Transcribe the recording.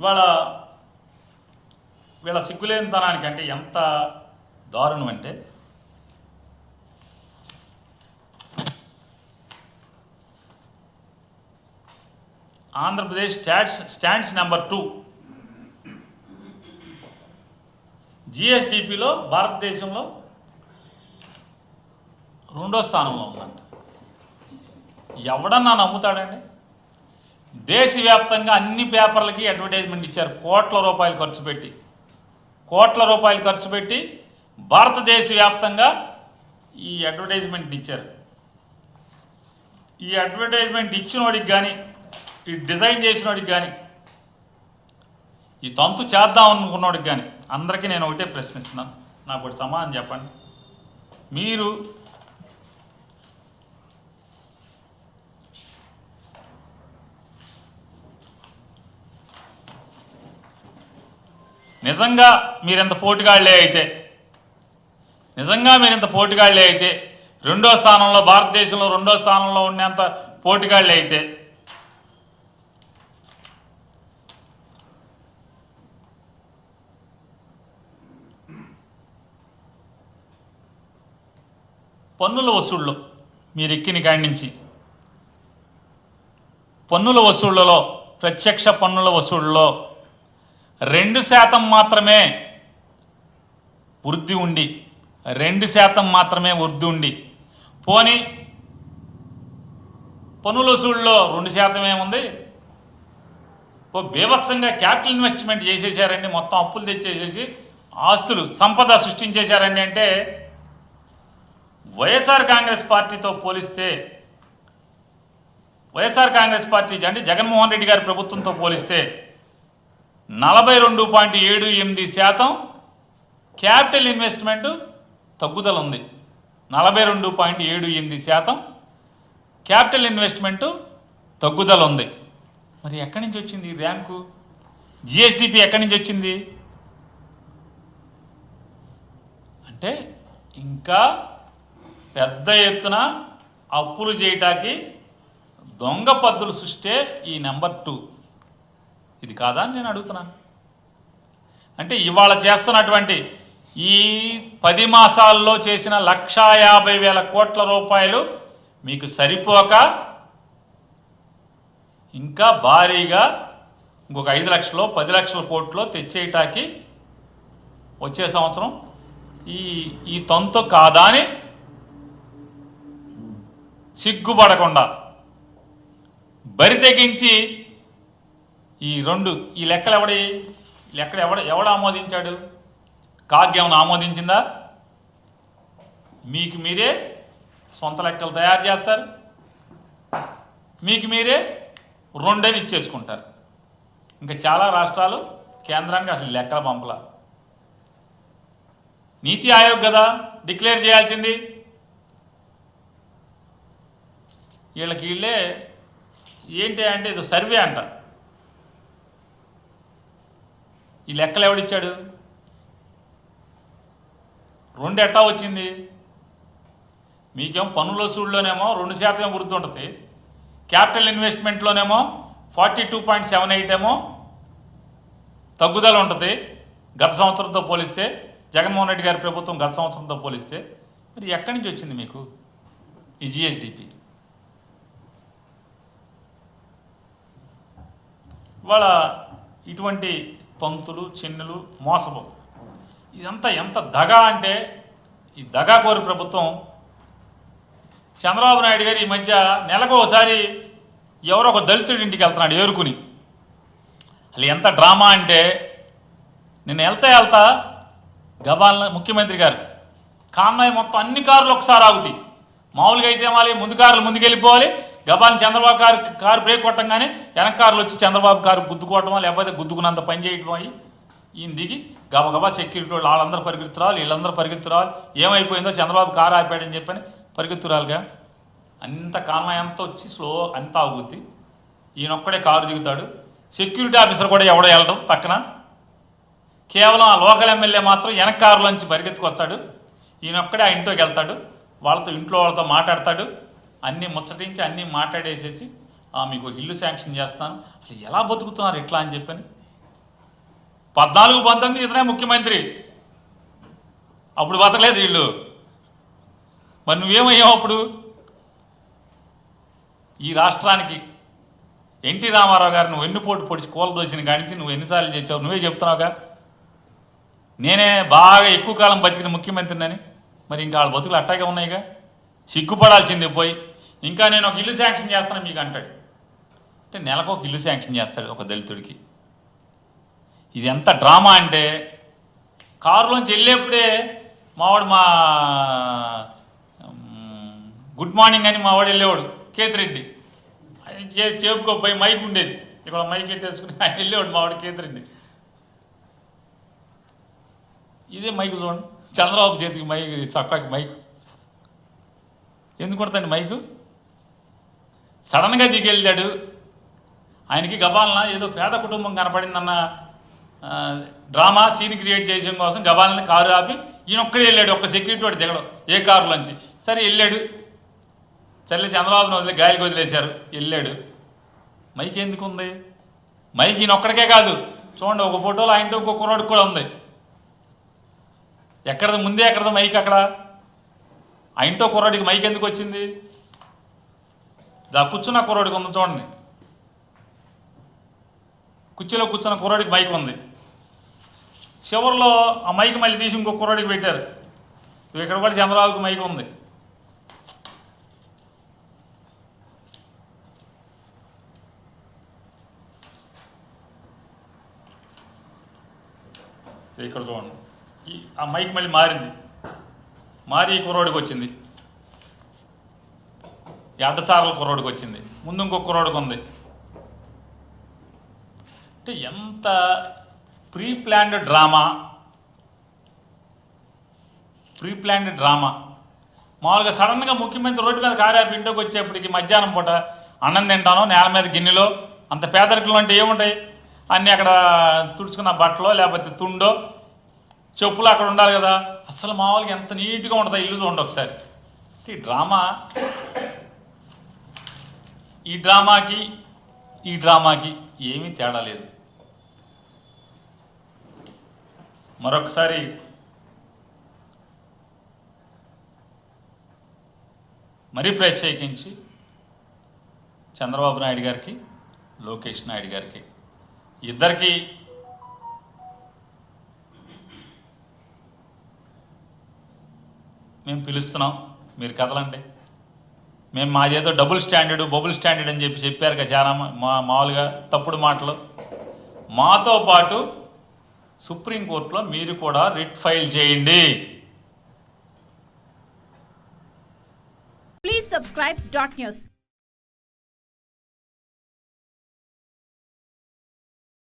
ఇవాళ వీళ్ళ సిగ్గులేనితనానికి అంటే ఎంత దారుణం అంటే Andhra Pradesh stats stands number two జిఎస్డిపిలో భారతదేశంలో రెండో స్థానంలో ఉందంట. ఎవడన్నా నమ్ముతాడండి? దేశవ్యాప్తంగా అన్ని పేపర్లకి అడ్వర్టైజ్మెంట్ ఇచ్చారు. కోట్ల రూపాయలు ఖర్చు పెట్టి. కోట్ల రూపాయలు ఖర్చు పెట్టి భారతదేశ వ్యాప్తంగా ఈ అడ్వర్టైజ్మెంట్ ఇచ్చారు. ఈ అడ్వర్టైజ్మెంట్ ఇచ్చినోడికి కానీ ఈ డిజైన్ చేసిన వాడికి కానీ ఈ తంతు చేద్దాం అనుకున్నోడికి కానీ అందరికీ నేను ఒకటే ప్రశ్నిస్తున్నాను. నాకు ఒకటి సమాధానం చెప్పండి. మీరు నిజంగా మీరెంత పోటుగాళ్ళే అయితే? నిజంగా మీరింత పోటుగాళ్ళే అయితే? రెండో స్థానంలో భారతదేశంలో రెండో స్థానంలో ఉండేంత పోటుగాళ్ళే అయితే? పన్నుల వసూళ్ళు మీరు ఎక్కిన కాడి నుంచి. పన్నుల వసూళ్ళలో ప్రత్యక్ష పన్నుల వసూళ్ళలో రెండు శాతం మాత్రమే వృద్ధి ఉండి రెండు శాతం మాత్రమే వృద్ధి ఉండి. పోని పనుల సూళ్ళలో రెండు శాతం ఏముంది? ఓ బీభత్సంగా క్యాపిటల్ ఇన్వెస్ట్మెంట్ చేసేసారండి మొత్తం అప్పులు తెచ్చేసేసి ఆస్తులు సంపద సృష్టించేశారండి అంటే వైఎస్ఆర్ కాంగ్రెస్ పార్టీతో పోలిస్తే వైఎస్ఆర్ కాంగ్రెస్ పార్టీ అంటే జగన్మోహన్ రెడ్డి గారి ప్రభుత్వంతో పోలిస్తే నలభై రెండు పాయింట్ ఏడు ఎనిమిది శాతం క్యాపిటల్ ఇన్వెస్ట్మెంట్ తగ్గుదల ఉంది నలభై రెండు పాయింట్ ఏడు ఎనిమిది శాతం క్యాపిటల్ ఇన్వెస్ట్మెంట్ తగ్గుదల ఉంది మరి ఎక్కడి నుంచి వచ్చింది ర్యాంకు? జిఎస్డిపి ఎక్కడి నుంచి వచ్చింది? అంటే ఇంకా పెద్ద ఎత్తున అప్పులు చేయటానికి దొంగ పద్దులు సృష్టే ఈ నెంబర్ టూ. ఇది కాదా అని నేను అడుగుతున్నాను. అంటే ఇవాళ చేస్తున్నటువంటి ఈ పది మాసాల్లో చేసిన లక్షా యాభై వేల కోట్ల రూపాయలు మీకు సరిపోక ఇంకా భారీగా ఇంకొక ఐదు లక్షలు పది లక్షల కోట్లు తెచ్చేయటానికి వచ్చే సంవత్సరం ఈ ఈ తంతు కాదా అని సిగ్గుపడకుండా బరి తెగించి ఈ రెండు ఈ లెక్కలు ఎవడి లెక్కలు ఎవడ ఎవడు ఆమోదించాడు? కాగ్యం ఆమోదించిందా? మీకు మీరే సొంత లెక్కలు తయారు చేస్తారు. మీకు మీరే రెండని ఇచ్చేసుకుంటారు. ఇంకా చాలా రాష్ట్రాలు కేంద్రానికి అసలు లెక్కల పంపల. నీతి ఆయోగ్ కదా డిక్లేర్ చేయాల్సింది. వీళ్ళకి వీళ్ళే ఏంటి అంటే ఇది సర్వే అంట. ఈ లెక్కలు ఎవడిచ్చాడు రెండు ఎట్టా వచ్చింది? మీకేమో పన్నుల సూడులోనేమో రెండు శాతం వృద్ధి ఉంటుంది capital ఇన్వెస్ట్మెంట్లోనేమో forty two point seven eight ఏమో తగ్గుదల ఉంటుంది. గత సంవత్సరంతో పోలిస్తే జగన్మోహన్ రెడ్డి గారి ప్రభుత్వం గత సంవత్సరంతో పోలిస్తే మరి ఎక్కడి నుంచి వచ్చింది మీకు ఈ జిఎస్డిపి ఇవాళ ఇటువంటి పంతులు చిన్నులు మోసపు. ఇదంతా ఎంత దగ అంటే ఈ దగాకోరి ప్రభుత్వం చంద్రబాబు నాయుడు గారు ఈ మధ్య నెలకు ఒకసారి ఎవరో ఒక దళితుడి ఇంటికి వెళ్తున్నాడు ఏరుకుని. అసలు ఎంత డ్రామా అంటే నేను వెళ్తా వెళ్తా గబాల్ ముఖ్యమంత్రి గారు కాన్నాయి మొత్తం అన్ని కార్లు ఒకసారి ఆగుతాయి. మామూలుగా అయితే మళ్ళీ ముందు కార్లు ముందుకెళ్ళిపోవాలి. గబాన్ చంద్రబాబు కారు కారు బ్రేక్ కొట్టంగానే వెనకార్లు వచ్చి చంద్రబాబు కారు గుద్దుకోవటమా లేకపోతే గుద్దుకున్నంత పని చేయటం అయ్యి ఈయన దిగి గబగబా సెక్యూరిటీ వాళ్ళు వాళ్ళందరూ పరిగెత్తు రావాలి వీళ్ళందరూ పరిగెత్తురావాలి. ఏమైపోయిందో చంద్రబాబు కారు ఆపాడని చెప్పని పరిగెత్తురాలిగా. అంత కాన్వాయ్ అంతా వచ్చి స్లో అంతా ఆగుద్ది. ఈయన ఒక్కడే కారు దిగుతాడు. సెక్యూరిటీ ఆఫీసర్ కూడా ఎవడో వెళ్ళడం పక్కన. కేవలం ఆ లోకల్ ఎమ్మెల్యే మాత్రం వెనక కారులోంచి పరిగెత్తుకొస్తాడు. ఈయన ఒక్కడే ఆ ఇంట్లోకి వెళ్తాడు. వాళ్ళతో ఇంట్లో వాళ్ళతో మాట్లాడతాడు. అన్నీ ముచ్చటించి అన్నీ మాట్లాడేసేసి "ఆ, మీకు ఇల్లు శాంక్షన్ చేస్తాను. అసలు ఎలా బతుకుతున్నారు ఇట్లా అని చెప్పని. పద్నాలుగు పంతొమ్మిది ఇతనే ముఖ్యమంత్రి. అప్పుడు బతకలేదు వీళ్ళు. మరి నువ్వేమయ్యావు అప్పుడు? ఈ రాష్ట్రానికి ఎన్టీ రామారావు గారు నువ్వు ఎన్నుపోటు పొడిచి కూలదోసిన కానించి నువ్వు ఎన్నిసార్లు చేసావు నువ్వే చెప్తున్నావుగా? నేనే బాగా ఎక్కువ కాలం బతికిన ముఖ్యమంత్రినని. మరి ఇంకా వాళ్ళ బతుకులు అట్టాగే ఉన్నాయిగా? సిగ్గుపడాల్సిందే పోయి. ఇంకా నేను ఒక ఇల్లు శాంక్షన్ చేస్తాను మీకు అంటాడు. అంటే నెలకు ఒక ఇల్లు శాంక్షన్ చేస్తాడు ఒక దళితుడికి. ఇది ఎంత డ్రామా అంటే కారులోంచి వెళ్ళేప్పుడే మావాడు మా గుడ్ మార్నింగ్ అని మావాడు వెళ్ళేవాడు కేతిరెడ్డి. ఆయన చేపుకో పోయి మైక్ ఉండేది. ఇక్కడ మైక్ ఎట్టేసుకుని ఆయన వెళ్ళేవాడు మావాడు కేతిరెడ్డి. ఇదే మైక్ చూడండి. చంద్రబాబు చేతికి మైక్ చక్కకి మైక్. ఎందుకు కొడతాండి మైకు? సడన్గా దిగెళ్ళాడు. ఆయనకి గబాలన ఏదో పేద కుటుంబం కనపడిందన్న డ్రామా సీన్ క్రియేట్ చేయడం కోసం గబాలని కారు ఆపి ఈయన ఒక్కడే వెళ్ళాడు. ఒక్క సెక్యూరిటీ వాడు దిగడం ఏ కారులోంచి సరే వెళ్ళాడు. చల్లి చంద్రబాబును వదిలే గాలికి వదిలేశారు. వెళ్ళాడు. మైక్ ఎందుకు ఉంది? మైక్ ఈయన ఒక్కడికే కాదు. చూడండి ఒక ఫోటోలో ఆయనతో ఇంకో కుర్రాడికి కూడా ఉంది. ఎక్కడది? ముందే ఎక్కడది మైక్ అక్కడ? ఆయనతో కుర్రాడికి మైక్ ఎందుకు వచ్చింది? దా కూర్చున్న కుర్రాడికి ఉంది చూడండి. కుర్చీలో కూర్చున్న కుర్రాడికి మైక్ ఉంది. చివరిలో ఆ మైక్ మళ్ళీ తీసి ఇంకో కుర్రాడికి పెట్టారు. ఇక్కడ కూడా చంద్రబాబుకి మైక్ ఉంది. ఇక్కడ చూడండి. ఆ మైక్ మళ్ళీ మారింది. మారి ఈ కుర్రోడికి వచ్చింది. ఈ కుర్రోడికి వచ్చింది. ముందు ఇంకో కుర్రోడికి ఉంది. అంటే ఎంత pre planned drama pre planned drama మామూలుగా సడన్గా ముఖ్యమంత్రి రోడ్డు మీద కారాపి ఇంటికి వచ్చేప్పటికి మధ్యాహ్నం పూట అన్నం తింటాను నేల మీద గిన్నెలో. అంత పేదరికలు అంటే ఏముంటాయి? అన్నీ అక్కడ తుడుచుకున్న బట్టలో లేకపోతే తుండో. చెప్పులు అక్కడ ఉండాలి కదా. అసలు మామూలుగా ఎంత నీట్గా ఉంటుంది ఇల్లు చూడండి ఒకసారి. ఈ డ్రామా ఈ డ్రామాకి ఈ డ్రామాకి ఏమీ తేడా లేదు. మరొకసారి మరీ ప్రత్యేకించి చంద్రబాబు నాయుడు గారికి లోకేష్ నాయుడు గారికి ఇద్దరికి మేము పిలుస్తున్నాం. మీరు కదలండి. మేము మాదేదో డబుల్ స్టాండర్డ్ బబుల్ స్టాండర్డ్ అని చెప్పి చెప్పారు కదా చాలా మా మామూలుగా తప్పుడు మాటలు. మాతో పాటు సుప్రీంకోర్టులో మీరు కూడా రిట్ ఫైల్ చేయండి. Please subscribe dot news